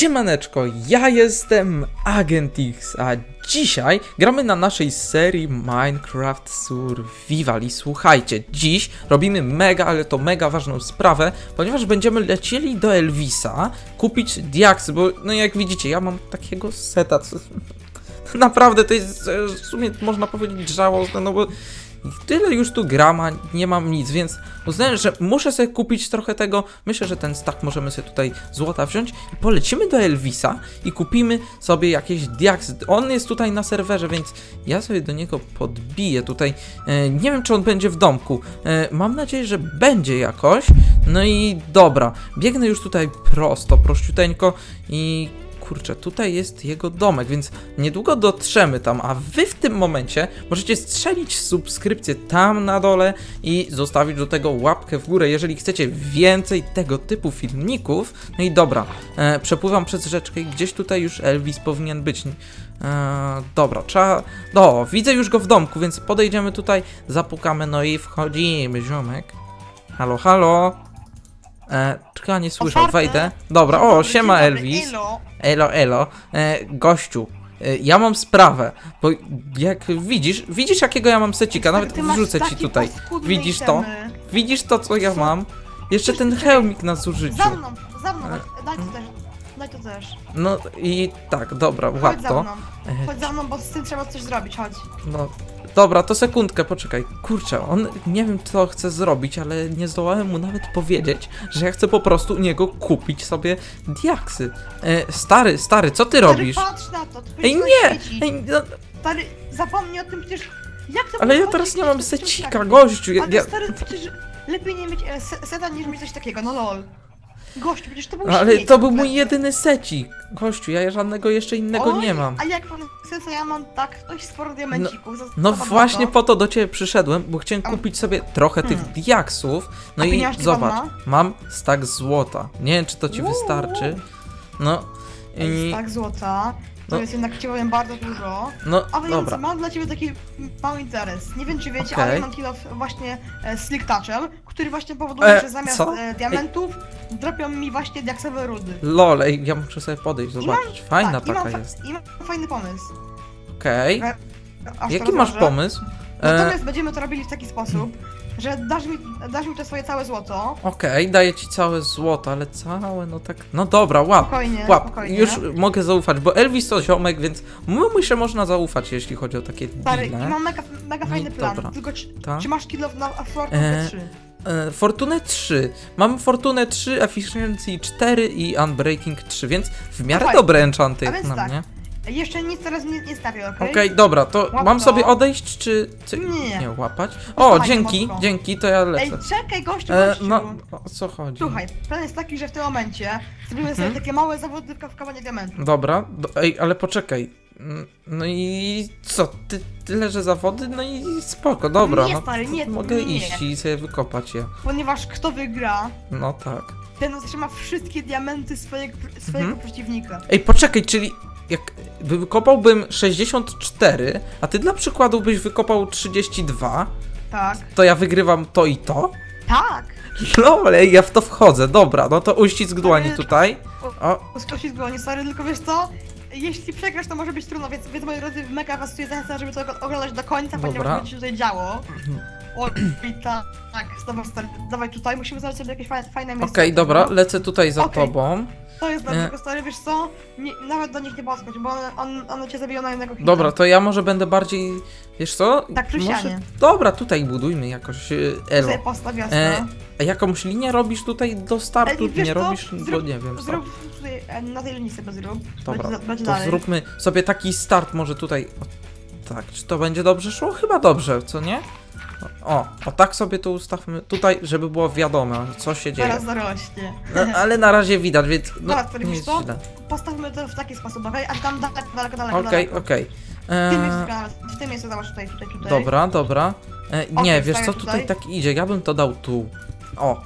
Siemaneczko, ja jestem Agent X, a dzisiaj gramy na naszej serii Minecraft Survival. I słuchajcie, dziś robimy mega, ale to mega ważną sprawę, ponieważ będziemy lecieli do Elvisa kupić diaksy, bo no jak widzicie, ja mam takiego seta, co... Naprawdę to jest e, w sumie można powiedzieć żałosne, no bo tyle już tu gram, a nie mam nic, więc uznałem, że muszę sobie kupić trochę tego. Myślę, że ten stack możemy sobie tutaj złota wziąć i polecimy do Elvisa i kupimy sobie jakieś diaksy. On jest tutaj na serwerze, więc ja sobie do niego podbiję tutaj. E, nie wiem, czy on będzie w domku. E, mam nadzieję, że będzie jakoś. No i dobra, biegnę już tutaj prosto, prościuteńko i kurczę, tutaj jest jego domek, więc niedługo dotrzemy tam, a wy w tym momencie możecie strzelić subskrypcję tam na dole i zostawić do tego łapkę w górę, jeżeli chcecie więcej tego typu filmików. No i dobra, e, przepływam przez rzeczkę i gdzieś tutaj już Elvis powinien być. E, dobra, trzeba... No, widzę już go w domku, więc podejdziemy tutaj, zapukamy, no i wchodzimy, ziomek. Halo, halo. E, czekaj, nie słyszę, Otwarte. wejdę. Dobra, o, Dobry, siema dzień dobry, Elvis. Elo. Elo, elo. E, gościu, e, ja mam sprawę, bo jak widzisz, widzisz jakiego ja mam secika, nawet Ty masz wrzucę ci takie tutaj. paskudne Widzisz to? itemy. Widzisz to, co ja mam? Jeszcze ten hełmik na zużyciu. Za mną, za mną, E, daj to też, daj to też. No i tak, dobra, Chodź łap za to. mną, E, chodź za mną, bo z tym trzeba coś zrobić, chodź. No, dobra, to sekundkę, poczekaj. Kurczę, on nie wiem co chce zrobić, ale nie zdołałem mu nawet powiedzieć, że ja chcę po prostu u niego kupić sobie diaksy. E, stary, stary, co ty robisz? patrz na to, Ej, nie! Ej, no, Stary, zapomnij o tym przecież, jak to ale ja teraz nie mam secika, gościu. Ja, Ale ja, stary, przecież lepiej nie mieć e, se- seta niż mieć coś takiego, no lol. Gościu, przecież to był No, ale śmieć to był mój jedyny secik. Gościu, ja żadnego jeszcze innego Oj, nie mam. A jak pan chce, ja mam tak dość sporo diamencików. No za właśnie to. po to do ciebie przyszedłem, bo chciałem A- kupić sobie trochę tych Hmm. diaksów. No A i zobacz, mam stack złota. Nie wiem, czy to ci Uuu. wystarczy. No i. Tak, złota. To No. jest jednak ci powiem bardzo dużo. No A więc dobra. mam dla ciebie taki mały interes. Nie wiem czy wiecie, Okej. ale mam kill off właśnie e, Slick Touchem, który właśnie powoduje, E, że zamiast co? e, diamentów dropią mi właśnie diaksowe rudy. Lol, ej, ja muszę sobie podejść, zobaczyć. Fajna tak, i taka mam, fa- jest. I mam fajny pomysł. Okej. E, Aż Jaki masz rozważę. pomysł? E, Natomiast będziemy to robili w taki sposób, że dasz mi, dasz mi to swoje całe złoto. Okej, daję ci całe złoto, ale całe, no tak. No dobra, łap. Spokojnie, Łap, spokojnie. już mogę zaufać, bo Elvis to ziomek, więc mu się można zaufać, jeśli chodzi o takie Stary, i deale. mam mega, mega No i fajny plan. dobra. Tylko czy, Tak. czy masz kill off na Fortnite E, 3? E, Fortunę 3. Mam Fortunę 3, Efficiency 4 i Unbreaking 3, więc w miarę Fajnie. dobre enchanty A jak więc na tak, mnie. Jeszcze nic teraz nie, nie stawię, okej? Okej, dobra, to Łap mam to. sobie odejść, czy... czy... Nie. Nie łapać? O, dzięki, mocno. dzięki, to ja Ej, lecę. czekaj, gościu, E, gościu. no, o co chodzi? Słuchaj, plan jest taki, że w tym momencie zrobimy Mhm. sobie takie małe zawody w kawkowanie diamentów. Dobra, do, ej, ale poczekaj. Mm, No i co, ty, tyle, że zawody? No i spoko, dobra, Nie, no stary, nie, mogę nie. iść i sobie wykopać je. Ponieważ kto wygra, No tak. ten otrzyma wszystkie diamenty swojego, swojego Mhm. przeciwnika. Ej, poczekaj, czyli jak wykopałbym 64, a ty dla przykładu byś wykopał 32, Tak. to ja wygrywam to i to? Tak! No, ale ja w to wchodzę, dobra, no to uścisk dłoni Ale- tutaj. O, Skoczyć było nie stary, tylko wiesz co? Jeśli przegrasz, to może być trudno, więc, więc moi drodzy, mega was tutaj zachęcam, żeby to oglądać do końca, Dobra. ponieważ będzie się tutaj działo. O, i tak, tak, zobacz stary, dawaj tutaj, musimy znaleźć sobie jakieś fajne, fajne miejsce. okej, dobra, lecę tutaj za Okej. tobą. To jest Nie. dlatego stary, wiesz co? Nie, nawet do nich nie podchodź, bo one, on, one cię zabiją na jednego hita. Dobra, to ja może będę bardziej, wiesz co? Tak, przy może... Dobra, tutaj budujmy jakoś, y, Elo. Sobie postaw jasno. E, a jakąś linię robisz tutaj do startu? Ej, wiesz Nie co? robisz? Bo Zrób- nie wiem co. Zrób tutaj, e, na tej linii sobie zrób. Dobra, będzie, będzie to dalej. zróbmy sobie taki start może tutaj. Tak, czy to będzie dobrze szło? Chyba dobrze, co nie? O, o tak sobie to ustawmy tutaj, żeby było wiadomo, co się dzieje. Zaraz zarośnie. No, ale na razie widać, więc no, Dobra, nie wiesz jest co? źle. Postawmy to w taki sposób, okej? Aż tam daleko, daleko, daleko, Okej, daleko. okej. W tym miejscu, Eee, w tym miejscu zobacz tutaj, tutaj, tutaj. Dobra, dobra. E, nie, Okej, wiesz co, stawiam tutaj tutaj. tak idzie, ja bym to dał tu. O.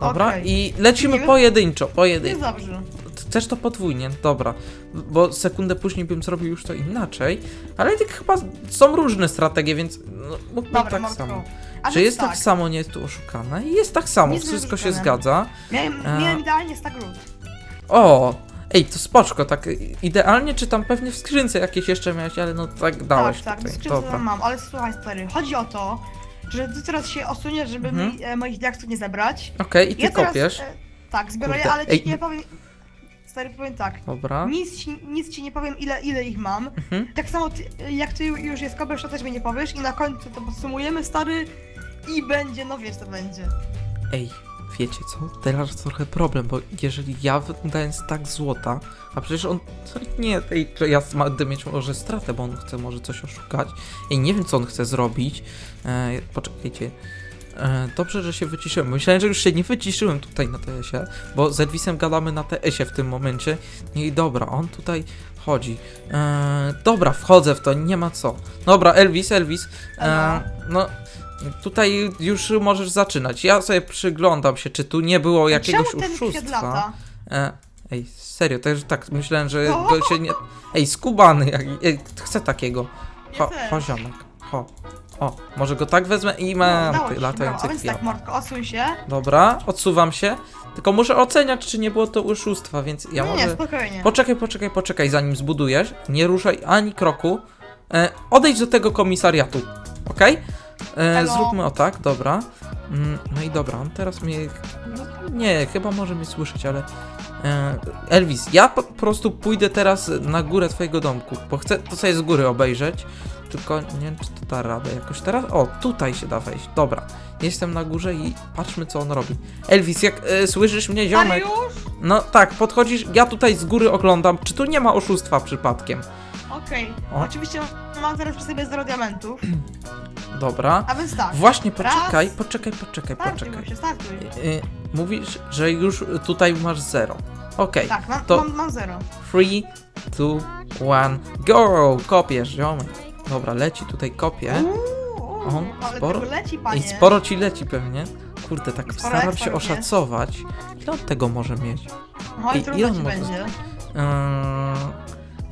Dobra, Okej. i lecimy Nie- pojedynczo, Jest pojedynczo. dobrze. Chcesz to podwójnie, dobra. Bo sekundę później bym zrobił już to inaczej. Ale tak chyba są różne strategie, więc no, mógłbym Dobra, tak samo. Czy więc jest tak. samo, nie jest tu oszukane? Jest tak samo, Nic wszystko się oszukane. zgadza. Miałem, miałem idealnie stack root. O! Ej, to spoczko, tak idealnie, czy tam pewnie w skrzynce jakieś jeszcze miałeś, ale no tak dałeś tak, tak, tutaj. Dobra. tam mam, ale słuchaj stary, chodzi o to, że ty teraz się osuniesz, żeby Mhm. mi, e, moich diaksów nie zebrać. Okej, i ty ja teraz, kopiesz. E, tak, zbiorę, Kurde, ale ci ej. nie powiem... Stary, powiem tak, Dobra. nic ci, nic ci nie powiem ile, ile ich mam. Mhm. Tak samo ty, jak ty już je skopiesz, to też mi nie powiesz i na końcu to podsumujemy, stary, i będzie, no wiesz co będzie. Ej, wiecie co? Teraz trochę problem, bo jeżeli ja wydając tak złota, a przecież on. Nie, ej, to ja będę mieć może stratę, bo on chce może coś oszukać. Ej, nie wiem co on chce zrobić. E, poczekajcie. E, dobrze, że się wyciszyłem. Myślałem, że już się nie wyciszyłem tutaj na TS-ie, bo z Elvisem gadamy na TS-ie w tym momencie. I dobra, on tutaj chodzi. E, dobra, wchodzę w to, nie ma co. Dobra, Elvis, Elvis. E, no, tutaj już możesz zaczynać. Ja sobie przyglądam się, czy tu nie było jakiegoś Czemu ten kwiat oszustwa. lata? Ej, serio, też tak myślałem, że O! go się nie. Ej, skubany, jak, ej, chcę takiego. Ho, Ja też. ho, ziomek. Ho. O, może go tak wezmę i mam brawo. latający kwiat. tak, Mordko, osuń się. Dobra, odsuwam się. Tylko muszę oceniać, czy nie było to oszustwa, więc ja nie, może. nie, spokojnie. Poczekaj, poczekaj, poczekaj, zanim zbudujesz. Nie ruszaj ani kroku. E, odejdź do tego komisariatu, okej? E, Elo. zróbmy o tak, dobra. Mm, no i dobra, on teraz mnie. No, nie, chyba może mnie słyszeć, ale. E, Elvis, ja po prostu pójdę teraz na górę twojego domku, bo chcę to sobie z góry obejrzeć. Tylko nie wiem, czy to da radę jakoś teraz. O, tutaj się da wejść. Dobra, jestem na górze i patrzmy, co on robi. Elvis, jak e, słyszysz mnie, ziomek? już? No tak, podchodzisz, ja tutaj z góry oglądam, czy tu nie ma oszustwa przypadkiem. Okej. O. Oczywiście mam teraz przy sobie zero diamentów. Dobra. A więc tak. Właśnie, Raz. poczekaj, poczekaj, poczekaj, Startuj, poczekaj. właśnie, startuj. Y, mówisz, że już tutaj masz zero. Okej, Tak, mam, to- mam, mam zero. 3, 2, 1, go! Kopiesz, ziomek. Dobra, leci tutaj kopie. O, ale sporo. tego leci, panie. I sporo ci leci pewnie. Kurde, tak Sporo staram ekstra się oszacować. Ile on tego może mieć? No i- i ile trudno ci może będzie. Eee,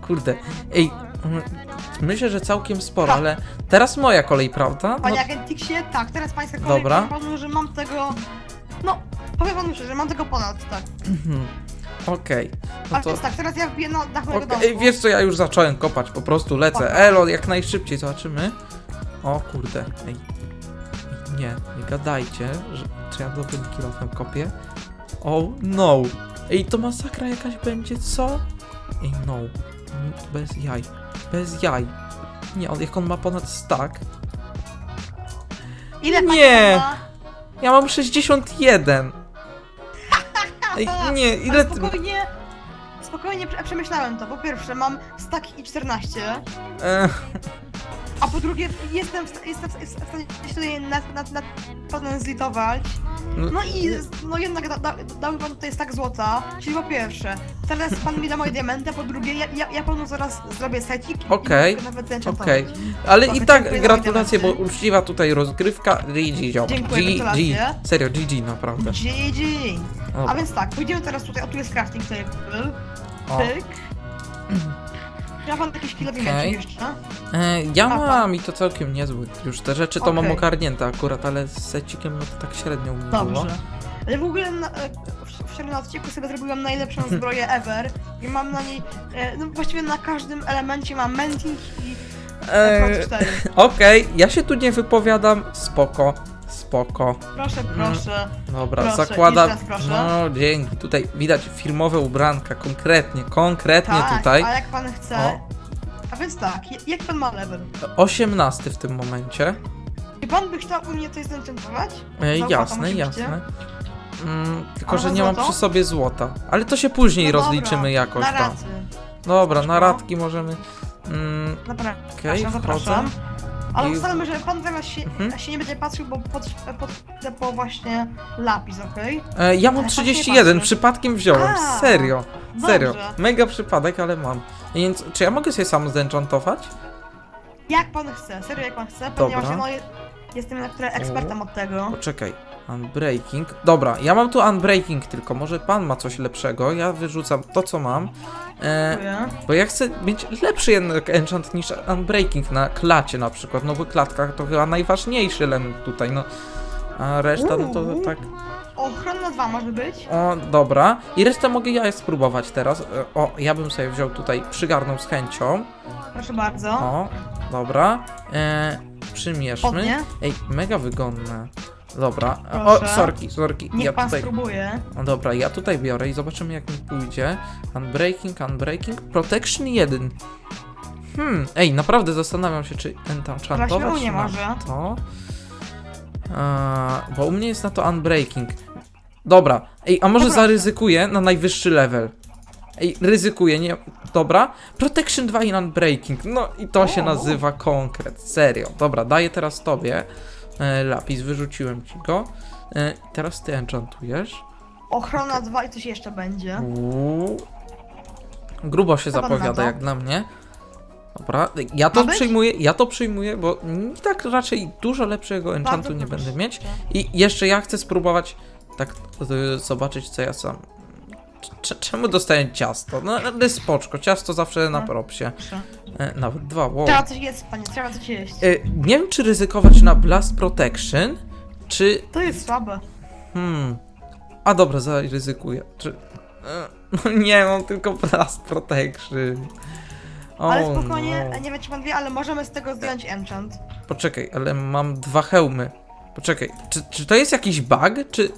kurde, ej, mm, myślę, że całkiem sporo, Ha. ale teraz moja kolej, prawda? No, Panie Agentixie, tak, teraz pańska kolej. Dobra. Powiem panu, że mam tego... No, powiem panu szczerze, mam tego ponad, tak. mhm. Okej, no to... tak, teraz ja wbiję na dach mojego Okej, domku. wiesz co, ja już zacząłem kopać, po prostu lecę. Elo, jak najszybciej, zobaczymy. O kurde, ej. Nie, nie gadajcie, że czy ja dobrym kilofem kopię. Oh no. Ej, to masakra jakaś będzie, co? Ej, no. Mm, Bez jaj. Bez jaj. Nie, on, jak on ma ponad stack. Ile Nie. ma? Ja mam 61. Ej, nie, ile Ale ty... spokojnie, spokojnie prze- przemyślałem to. Po pierwsze, mam stack i 14, Ech, a po drugie, jestem w, jestem w, jestem w stanie się tutaj na, na, na pewno zlitować. no, No i no jednak da, da, dał mi pan tutaj stack złota, czyli po pierwsze, teraz pan mi da moje diamenty, a po drugie, ja, ja, ja panu zaraz zrobię secik i- Okej, i mogę nawet zenchantować. okej. Ale i tak dziękuję za gratulacje, bo uczciwa tutaj rozgrywka. GG, ziomek. Dziękuję, G, gratulacje. G. Serio, GG, naprawdę. GG. A Dobra. więc tak, pójdziemy teraz tutaj, o tu jest crafting table, O. pyk. Ja pan jakieś kilo okay. jeszcze? E, ja mam i to całkiem niezły. Już te rzeczy to mam Okej. ogarnięte akurat, ale z secikiem no to tak średnio u mnie było. Dobrze. Ale w ogóle na, e, w- wczoraj na odcinku sobie zrobiłam najlepszą zbroję ever i mam na niej, e, no właściwie na każdym elemencie mam menting i e, E, 4. Okej, ja się tu nie wypowiadam. Spoko, spoko. Proszę, Mm. proszę. Dobra, Proszę, zakładam. jeszcze raz proszę. No, dzięki. Tutaj widać firmowe ubranka, konkretnie, konkretnie Tak, tutaj. a jak pan chce... O. A więc tak, jak pan ma level? 18 w tym momencie. Czy pan by chciał u mnie coś zenchantować? E, jasne, jasne. Mm, tylko, A że za nie mam złoto? przy sobie złota. Ale to się później No dobra, rozliczymy jakoś Na tam. raty. Dobra, na radki możemy. Mm, Naprawdę, Okej, zapraszam, wchodzę. zapraszam. Ale I- ustalmy, że pan zamiast się, Mhm. się nie będzie patrzył, bo pod, pod, po właśnie lapis, okej? e, ja mam Ale pan się 31, patrzy. przypadkiem wziąłem. A, Serio, serio. dobrze. Mega przypadek, ale mam. Więc czy ja mogę sobie sam zenchantować? Jak pan chce, serio jak pan chce, Dobra. ponieważ ja no, je- jestem jednak ekspertem od tego. Poczekaj. Unbreaking. Dobra, ja mam tu unbreaking tylko. Może pan ma coś lepszego. Ja wyrzucam to, co mam. E, bo ja chcę mieć lepszy jednak enchant niż unbreaking na klacie na przykład. No bo klatka to chyba najważniejszy element tutaj. No. A reszta, no to tak. Ochrona 2 może być? O, dobra. I resztę mogę ja spróbować teraz. E, O, ja bym sobie wziął tutaj, przygarnął z chęcią. Proszę bardzo. O, dobra. E, przymierzmy. Spodnie? Ej, mega wygodne. Dobra. O, Proszę. sorki, sorki. Niech Ja pan tutaj. spróbuje. No dobra, ja tutaj biorę i zobaczymy jak mi pójdzie. Unbreaking, unbreaking, protection 1. Hmm, ej, naprawdę zastanawiam się, czy enchantować Zobaczmy, u nie na może. to. Eee, bo u mnie jest na to unbreaking. Dobra, ej, a może Dobra. zaryzykuję na najwyższy level? Ej, ryzykuję, nie. Dobra. Protection 2 i unbreaking. No i to się O. nazywa konkret. Serio. Dobra, daję teraz tobie lapis, wyrzuciłem ci go. E, teraz ty enchantujesz. Ochrona 2 i coś jeszcze będzie. Uuu. Grubo się na zapowiada jak dla mnie. Dobra, ja to przyjmuję, ja to przyjmuję, bo i tak raczej dużo lepszego enchantu nie będę mieć. I jeszcze ja chcę spróbować tak y, zobaczyć co ja sam. Cze- Czemu dostaję ciasto? No ale spoczko, ciasto zawsze na No. propsie. E, nawet dwa, wow. Trzeba coś jest, panie, trzeba coś jeść. E, nie wiem czy ryzykować na Blast Protection, czy To jest słabe. Hmm. A dobra, zaryzykuję. Czy... e, No nie, mam tylko Blast Protection. O, Ale spokojnie, no. nie wiem czy pan wie, ale możemy z tego zdjąć enchant. Poczekaj, ale mam dwa hełmy. Poczekaj, czy, czy to jest jakiś bug, czy...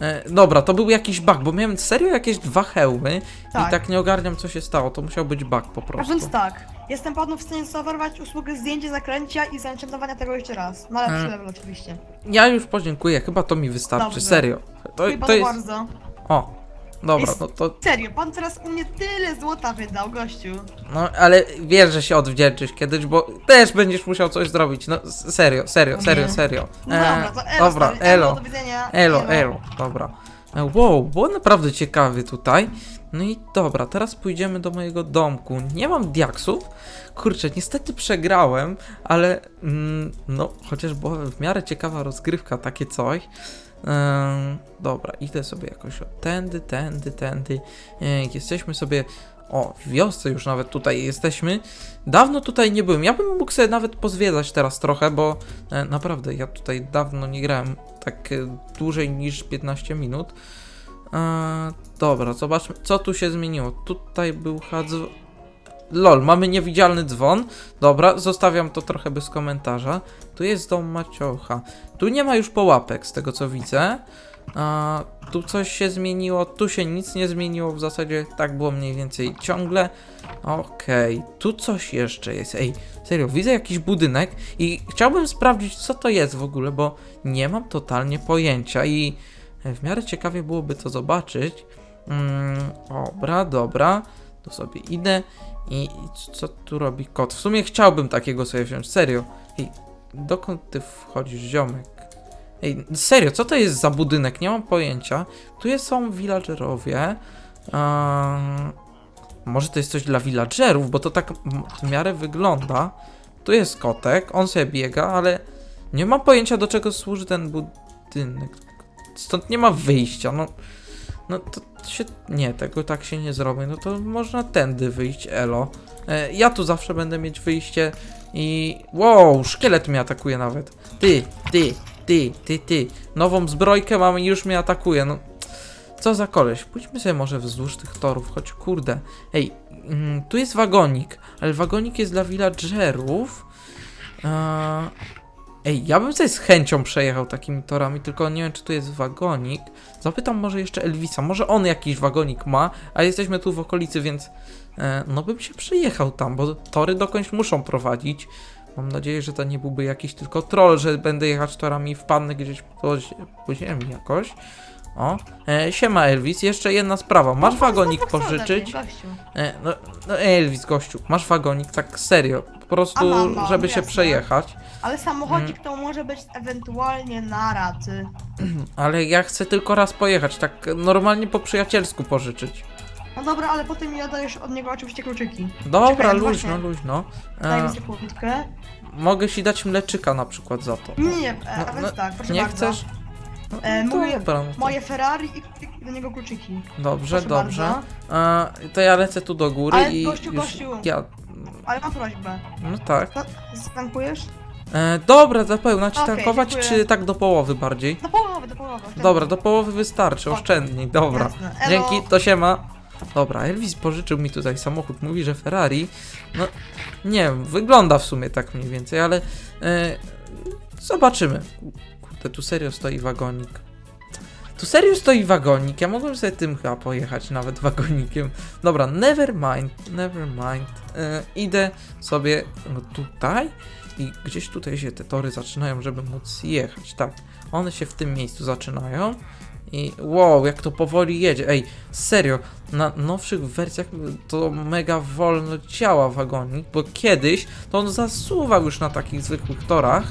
E, dobra, to był jakiś bug, bo miałem serio jakieś dwa hełmy i Tak. tak nie ogarniam co się stało, to musiał być bug po A prostu. więc tak, jestem panu w stanie zaoferować usługę zdjęcia zakręcia i zaenchantowania tego jeszcze raz. Na lepszy Mm. level oczywiście. Ja już podziękuję, chyba to mi wystarczy, Dobrze. serio. To, to jest... bardzo. O, dobra, no to... Serio, pan teraz u mnie tyle złota wydał, gościu. No, ale wiesz, że się odwdzięczysz kiedyś, bo też będziesz musiał coś zrobić. No, s- serio, serio, serio, serio. No E, dobra, to elo, dobra, stary, elo, do widzenia. elo, elo, dobra. E, Wow, było naprawdę ciekawy tutaj. No i dobra, teraz pójdziemy do mojego domku. Nie mam diaksów. Kurczę, niestety przegrałem, ale mm, no, chociaż była w miarę ciekawa rozgrywka, takie coś. Dobra, idę sobie jakoś o tędy, tędy, tędy. E, jesteśmy sobie. O, w wiosce już nawet tutaj jesteśmy. Dawno tutaj nie byłem. Ja bym mógł sobie nawet pozwiedzać teraz trochę, bo e, naprawdę ja tutaj dawno nie grałem tak e, dłużej niż 15 minut. E, dobra, zobaczmy, co tu się zmieniło. Tutaj był hadz. Lol, mamy niewidzialny dzwon. Dobra, zostawiam to trochę bez komentarza. Tu jest dom Maciocha. Tu nie ma już połapek, z tego co widzę. A, tu coś się zmieniło, tu się nic nie zmieniło, w zasadzie tak było mniej więcej ciągle. Okej, tu coś jeszcze jest. Ej, serio, widzę jakiś budynek i chciałbym sprawdzić, co to jest w ogóle, bo nie mam totalnie pojęcia i w miarę ciekawie byłoby to zobaczyć. Mm, dobra, dobra, to sobie idę i, co tu robi kot? W sumie chciałbym takiego sobie wziąć, serio. Ej, dokąd ty wchodzisz, ziomek? Ej, serio, co to jest za budynek? Nie mam pojęcia. Tu są villagerowie. Ehm, może to jest coś dla villagerów, bo to tak w miarę wygląda. Tu jest kotek, on sobie biega, ale nie mam pojęcia do czego służy ten budynek. Stąd nie ma wyjścia, no. No to się. Nie, tego tak się nie zrobi. No to można tędy wyjść, elo. E, ja tu zawsze będę mieć wyjście i. Wow, szkielet mnie atakuje nawet. Ty, ty, ty, ty, ty. Nową zbrojkę mam i już mnie atakuje. No. Co za koleś? Pójdźmy sobie może wzdłuż tych torów, choć kurde. Ej, mm, tu jest wagonik, ale wagonik jest dla villagerów. Eee, ej, ja bym sobie z chęcią przejechał takimi torami, tylko nie wiem, czy tu jest wagonik. Zapytam może jeszcze Elvisa, może on jakiś wagonik ma, a jesteśmy tu w okolicy, więc e, no bym się przejechał tam, bo tory dokądś muszą prowadzić. Mam nadzieję, że to nie byłby jakiś tylko troll, że będę jechać torami i wpadnę gdzieś po, po ziemi jakoś. O, e, siema Elvis, jeszcze jedna sprawa, masz No, wagonik pożyczyć? E, no, no Elvis, gościu, masz wagonik, tak serio, po prostu, A mam, mam, żeby się jasne. przejechać. Ale samochodzik Mm. to może być ewentualnie na raty. Ale ja chcę tylko raz pojechać, tak normalnie po przyjacielsku pożyczyć. No dobra, ale potem mi oddajesz od niego oczywiście kluczyki. Dobra, Czekaj, luźno, właśnie. luźno. Daj E, mi sekundkę. mogę ci dać mleczyka na przykład za to. Nie, e, No, a więc no, tak, proszę nie bardzo. chcesz? E, mój- dobra, no to- Moje Ferrari i, do niego kluczyki. Dobrze, proszę dobrze. E, to ja lecę tu do góry Ale i gościu, już gościu. ja... Ale mam prośbę. No tak. Ta- Stankujesz? E, dobra, zapełniać, Okej, tankować, dziękuję. czy tak do połowy bardziej? Do połowy, do połowy. oszczędnie. Dobra, do połowy wystarczy, oszczędniej, dobra. Jasne. Elo. Dzięki, to się ma. Dobra, Elvis pożyczył mi tutaj samochód, mówi, że Ferrari. No, nie wiem, wygląda w sumie tak mniej więcej, ale e, zobaczymy. Tu serio stoi wagonik. Tu serio stoi wagonik, ja mogłem sobie tym chyba pojechać, nawet wagonikiem. Dobra, never mind, never mind. E, idę sobie tutaj i gdzieś tutaj się te tory zaczynają, żeby móc jechać. Tak, one się w tym miejscu zaczynają. I wow, jak to powoli jedzie. Ej, serio, na nowszych wersjach to mega wolno działa wagonik, bo kiedyś to on zasuwał już na takich zwykłych torach.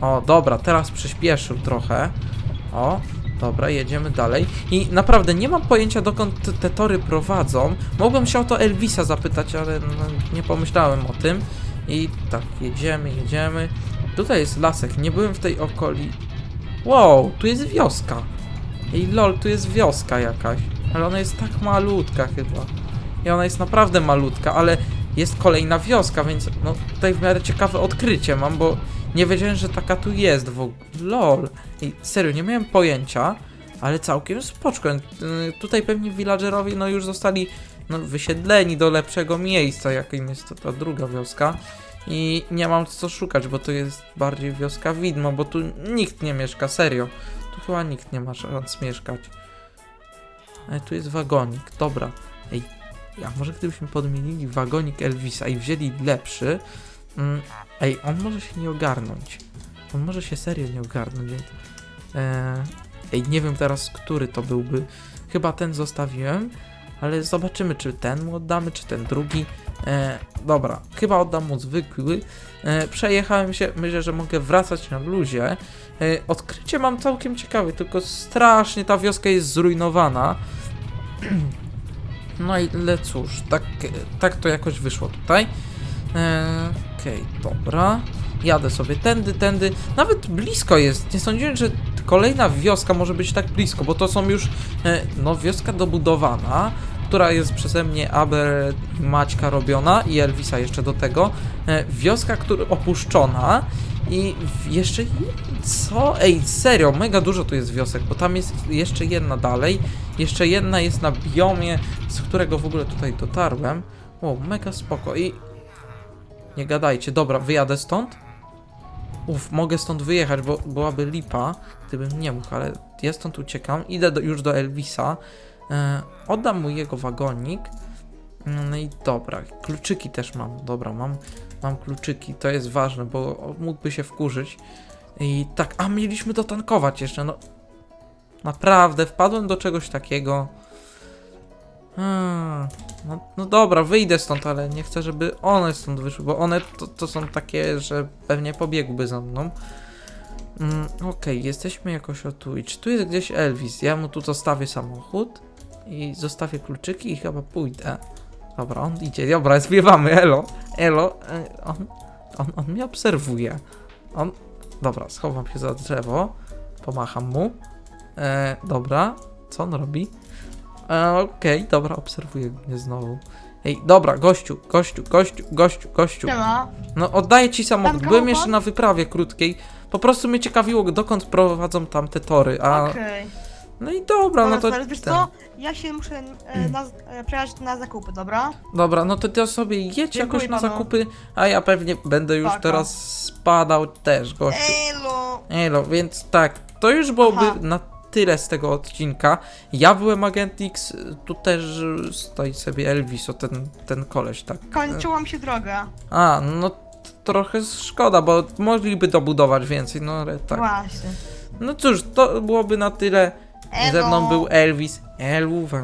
O, dobra, teraz przyspieszył trochę. O, dobra, jedziemy dalej. I naprawdę nie mam pojęcia dokąd te- tory prowadzą. Mogłem się o to Elvisa zapytać, ale no, nie pomyślałem o tym. I tak, jedziemy, jedziemy. Tutaj jest lasek, nie byłem w tej okoli. Wow, tu jest wioska. Ej, lol, tu jest wioska jakaś. Ale ona jest tak malutka chyba. I ona jest naprawdę malutka, ale jest kolejna wioska, więc no tutaj w miarę ciekawe odkrycie mam, bo nie wiedziałem, że taka tu jest w ogóle. Lol. I serio, nie miałem pojęcia, ale całkiem spoczko. Yy, Tutaj pewnie villagerowie no już zostali no, wysiedleni do lepszego miejsca, jakim jest to ta druga wioska. I nie mam co szukać, bo to jest bardziej wioska widmo, bo tu nikt nie mieszka, serio. Tu chyba nikt nie ma szans mieszkać. Ale tu jest wagonik, dobra. Ej, a może gdybyśmy podmienili wagonik Elvisa i wzięli lepszy. Mm, ej, on może się nie ogarnąć. On może się serio nie ogarnąć. więc, E, ej, nie wiem teraz, który to byłby. Chyba ten zostawiłem, ale zobaczymy, czy ten mu oddamy, czy ten drugi. E, dobra, chyba oddam mu zwykły. E, przejechałem się, myślę, że mogę wracać na luzie. E, odkrycie mam całkiem ciekawe, tylko strasznie ta wioska jest zrujnowana. No i le cóż, tak, tak to jakoś wyszło tutaj. E, Okej, dobra. Jadę sobie tędy, tędy. Nawet blisko jest. Nie sądziłem, że kolejna wioska może być tak blisko, bo to są już e, no wioska dobudowana, która jest przeze mnie Aber Maćka robiona i Elvisa jeszcze do tego. E, wioska, która opuszczona i jeszcze co? Ej, serio, mega dużo tu jest wiosek, bo tam jest jeszcze jedna dalej. Jeszcze jedna jest na biomie, z którego w ogóle tutaj dotarłem. O, mega spoko. I nie gadajcie, dobra, wyjadę stąd. Uf, mogę stąd wyjechać, bo byłaby lipa, gdybym nie mógł, ale ja stąd uciekam. Idę do, już do Elvisa. E, oddam mu jego wagonik. No i dobra, kluczyki też mam. Dobra, mam, mam kluczyki, to jest ważne, bo mógłby się wkurzyć. I tak, a mieliśmy dotankować jeszcze, no. Naprawdę, wpadłem do czegoś takiego. Hmm, no, no dobra, wyjdę stąd, ale nie chcę, żeby one stąd wyszły, bo one to, to są takie, że pewnie pobiegłby za mną. Mm, Okej, jesteśmy jakoś o tu. I czy tu jest gdzieś Elvis? Ja mu tu zostawię samochód i zostawię kluczyki i chyba pójdę. Dobra, on idzie. Dobra, zbiewamy, elo. Elo, e, on, on, on mnie obserwuje. On, dobra, schowam się za drzewo. Pomacham mu. E, dobra, co on robi? E, Okej, dobra, obserwuje mnie znowu. Ej, dobra, gościu, gościu, gościu, gościu, gościu. No oddaję ci samochód. Byłem jeszcze na wyprawie krótkiej. Po prostu mnie ciekawiło, dokąd prowadzą tam te tory. A Okej. no i dobra, no to. Dobra, wiesz ten. co? Ja się muszę e, na, e, przejechać na zakupy, dobra? Dobra, no to ty sobie jedź Dziękuję jakoś na panu. zakupy, a ja pewnie będę już teraz spadał też, gościu. Elo! Elo, więc tak, to już byłoby Aha. na tyle z tego odcinka. Ja byłem Agent X, tu też stoi sobie Elvis, o ten, ten koleś, tak. Kończyła mi się droga. A, no trochę szkoda, bo mogliby dobudować więcej, no ale tak. Właśnie. No cóż, to byłoby na tyle. Ze mną był Elvis. Eluwa.